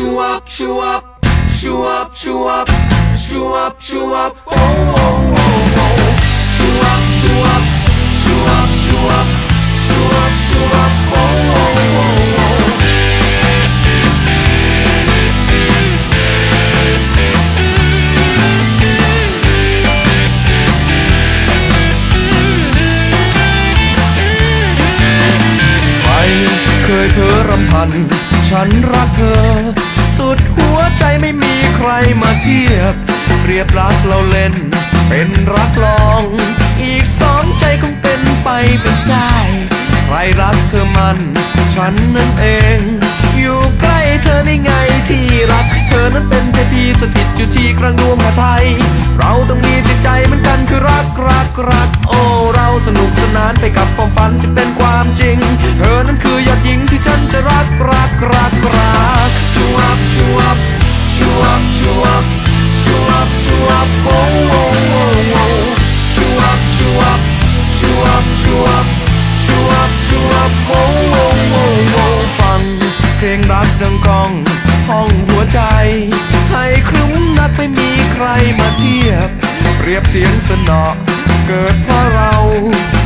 chew up, chew up, chew up, chew up, chew up, chew up, oh, oh, oh, oh. Chew up, chew up, chew up, chew up, chew up, chew up, oh, oh, oh, oh. ใครเคยเธอรำพัน ฉันรักเธอ สุดหัวใจไม่มีใครมาเทียบ เปรียบรักเราเล่น เป็นรักลอง อีกสองใจคงเป็นไปเป็นได้ ใครรักเธอมัน ฉันนั่นเอง อยู่ใกล้เธอได้ไงที่รัก เธอนั้นเป็นเทพีสถิตอยู่ที่กลางดวงหาไทย เราต้องมีจิตใจเหมือนกันคือรักรักรัก โอ้ เราสนุกสนานไปกับความฝันจะเป็นความจริง เธอนั้นคือยอดหญิงที่ฉันจะรักรักรักรักชูอัพชูอัพชูอัพชูอัพชูอัพชูอัพโอ้โอ้โอ้โอ้ชูอัพชูอัพชูอัพชูอัพชูอัพชูอัพโอ้โอ้โอ้โอ้ฟังเพลงรักดังกองห้องหัวใจ มีใครมาเทียบ เปรียบเสียงสนอ เกิดเพราะเรา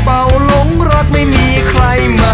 เฝ้าหลงรักไม่มีใครมา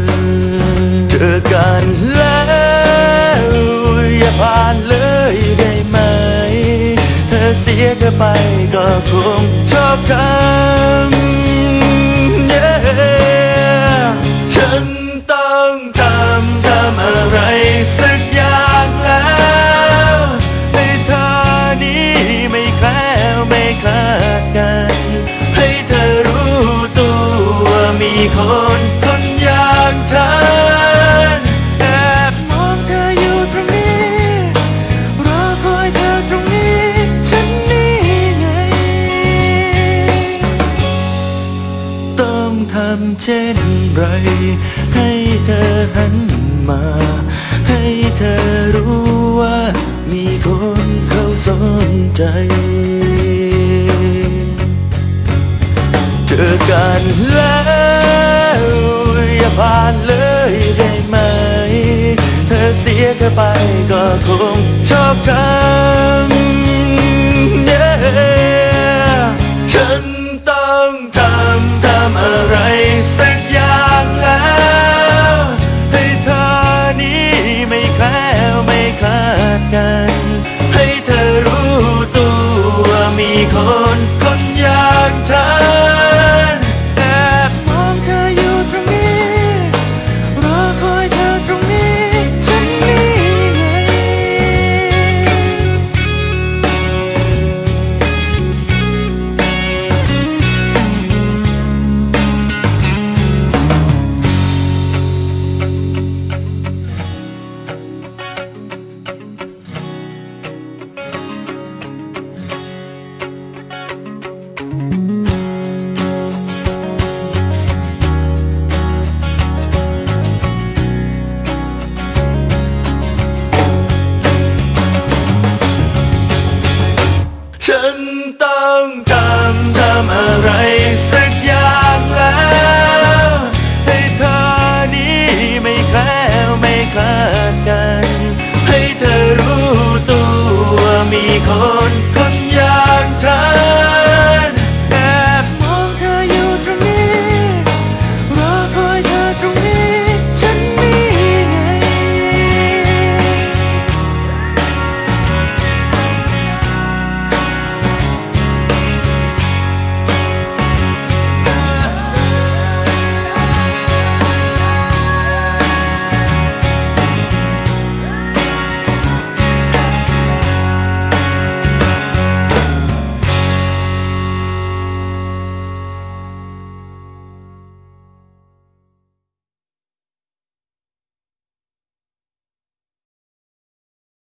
เธอไปก็คงชอบเธอ ให้เธอหันมา ให้เธอรู้ว่ามีคนเขาสนใจ เจอกันแล้วอย่าผ่านเลยได้ไหม เธอเสียเธอไปก็คงชอบทำ